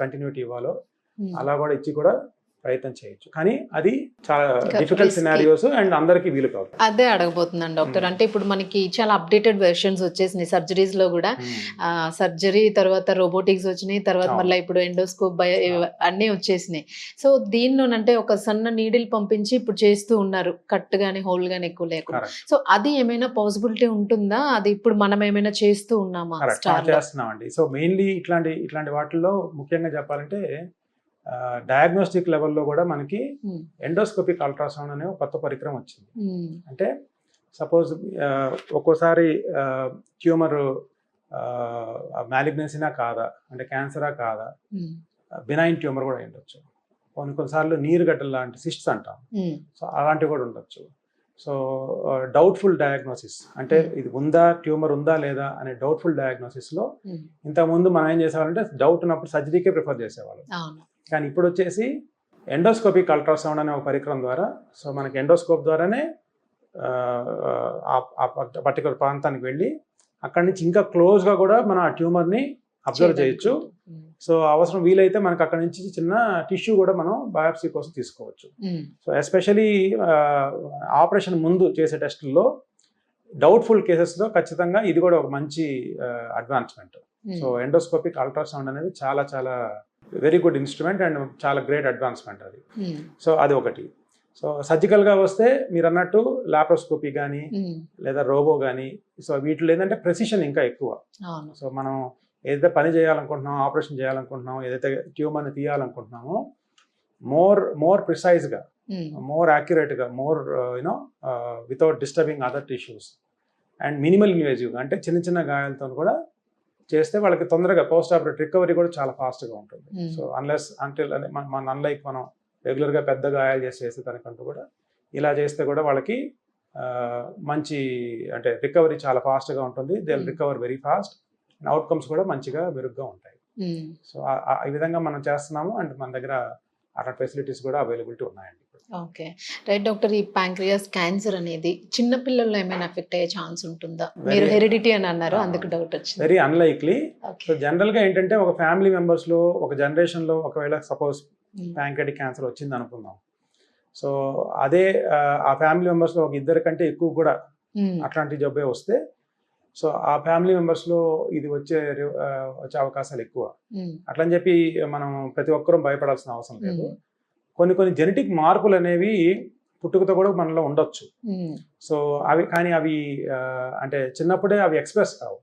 Continuity ఇవ్వాలో. అలా కూడా ఇచ్చి కూడా ప్రయత్నం చేయొచ్చు. కానీ అది చాలా డిఫికల్ట్. సినారియోస్ అండ్ అందరికీ వీలు కాదు. అదే అడగబోతున్నాను డాక్టర్. ఉమ్. అంటే ఇప్పుడు మనకి చాలా అప్డేటెడ్ వెర్షన్స్ వచ్చేసినాయి సర్జరీస్లో కూడా. సర్జరీ తర్వాత రోబోటిక్స్ వచ్చినాయి తర్వాత. మళ్ళీ ఇప్పుడు ఎండోస్కోప్. అన్నీ వచ్చేసినాయి. సో దీనిలో అంటే ఒక సన్న నీడిల్ పంపించి ఇప్పుడు చేస్తూ ఉన్నారు. కట్ గానీ హోల్ గానీ ఎక్కువ లేకుండా. సో అది ఏమైనా పాసిబిలిటీ ఉంటుందా? అది ఇప్పుడు మనం ఏమైనా చేస్తూ ఉన్నామా స్టార్ చేస్తున్నామండి. సో మెయిన్లీ ఇట్లాంటి ఇట్లాంటి వాటిల్లో ముఖ్యంగా చెప్పాలంటే డయాగ్నోస్టిక్ లెవెల్లో కూడా మనకి ఎండోస్కోపిక్ అల్ట్రాసౌండ్ అనే కొత్త పరికరం వచ్చింది. అంటే సపోజ్ ఒక్కోసారి ట్యూమర్ మ్యాలిగ్నెన్సీనా కాదా అంటే క్యాన్సరా కాదా బినైన్ ట్యూమర్ కూడా ఉండొచ్చు కొన్ని కొన్నిసార్లు నీరుగడ్డలు లాంటి సిస్ట్స్ అంటాం. సో అలాంటివి కూడా ఉండొచ్చు. సో డౌట్ఫుల్ డయాగ్నోసిస్ అంటే ఇది ఉందా ట్యూమర్ ఉందా లేదా అనే డౌట్ఫుల్ డయాగ్నోసిస్లో ఇంతకుముందు మనం ఏం చేసేవాళ్ళంటే డౌట్ ఉన్నప్పుడు సర్జరీకే ప్రిఫర్ చేసేవాళ్ళం. కానీ ఇప్పుడు వచ్చేసి ఎండోస్కోపిక్ అల్ట్రాసౌండ్ అనే ఒక పరికరం ద్వారా సో మనకి ఎండోస్కోప్ ద్వారానే ఆ, పర్టికులర్ ప్రాంతానికి వెళ్ళి అక్కడి నుంచి ఇంకా క్లోజ్గా కూడా మనం ఆ ట్యూమర్ని అబ్జర్వ్ చేయొచ్చు. సో అవసరం వీలైతే మనకి అక్కడి నుంచి చిన్న టిష్యూ కూడా మనం బయాప్సీ కోసం తీసుకోవచ్చు. సో ఎస్పెషలీ ఆపరేషన్ ముందు చేసే టెస్టుల్లో డౌట్ఫుల్ కేసెస్లో ఖచ్చితంగా ఇది కూడా ఒక మంచి అడ్వాన్స్మెంట్. సో ఎండోస్కోపిక్ అల్ట్రాసౌండ్ అనేది చాలా చాలా వెరీ గుడ్ ఇన్స్ట్రుమెంట్ అండ్ చాలా గ్రేట్ అడ్వాన్స్మెంట్ అది ఉమ్. సో అది ఒకటి సో సర్జికల్గా వస్తే మీరు అన్నట్టు లాప్రోస్కోపీ కానీ ఉమ్. లేదా రోబో కానీ సో వీటిలో ఏంటంటే ప్రెసిషన్ ఇంకా ఎక్కువ సో మనం ఏదైతే పని చేయాలనుకుంటున్నామో ఆపరేషన్ చేయాలనుకుంటున్నామో ఏదైతే ట్యూమర్ని తీయాలనుకుంటున్నామో మోర్ మోర్ ప్రిసైజ్గా um. More యాక్యురేట్గా more you know without disturbing other tissues and minimal invasive అంటే చిన్న చిన్న గాయాలతో కూడా చేస్తే వాళ్ళకి తొందరగా పోస్ట్ ఆపరేట్ రికవరీ కూడా చాలా ఫాస్ట్గా ఉంటుంది Hmm. సో అన్లెస్ అంటే మన అన్లైక్ మనం రెగ్యులర్గా పెద్ద గాయాలు చేసి చేసే దానికంటూ కూడా ఇలా చేస్తే కూడా వాళ్ళకి మంచి అంటే రికవరీ చాలా ఫాస్ట్గా ఉంటుంది they Hmm. Recover very fast and outcomes కూడా మంచిగా మెరుగ్గా ఉంటాయి. సో ఆ- ఈ విధంగా మనం చేస్తున్నాము అండ్ మన దగ్గర అట్లాంటి ఫెసిలిటీస్ కూడా అవైలబిలిటీ ఉన్నాయండి ఓకే. రైట్ డాక్టర్ ఈ ప్యాంక్రియాస్ క్యాన్సర్ అనేది చిన్న పిల్లల్లో ఏమైనా ఎఫెక్ట్ అయ్యే ఛాన్స్ ఉంటుందా? మీరు హెరిడిటీ అని అన్నారు. అందుకు డౌట్ వచ్చింది. వెరీ అన్లైక్లీ సో జనరల్గా ఏంటంటే ఒక ఫ్యామిలీ మెంబర్స్లో ఒక జనరేషన్లో ఒకవేళ సపోజ్ ఉమ్. ప్యాంక్రెటిక్ క్యాన్సర్ వచ్చింది అనుకుందాం. సో అదే ఆ, ఫ్యామిలీ మెంబర్స్లో ఒక ఇద్దరి కంటే ఎక్కువ కూడా ఉమ్. అట్లాంటి జబ్బే వస్తే సో ఆ ఫ్యామిలీ మెంబర్స్లో ఇది వచ్చే వచ్చే అవకాశాలు ఎక్కువ. అట్లని చెప్పి మనం ప్రతి ఒక్కరూ భయపడాల్సిన అవసరం లేదు. కొన్ని కొన్ని జెనెటిక్ మార్పులు అనేవి పుట్టుకతో కూడా మనలో ఉండొచ్చు. సో అవి కానీ అవి అంటే చిన్నప్పుడే అవి ఎక్స్ప్రెస్ కావు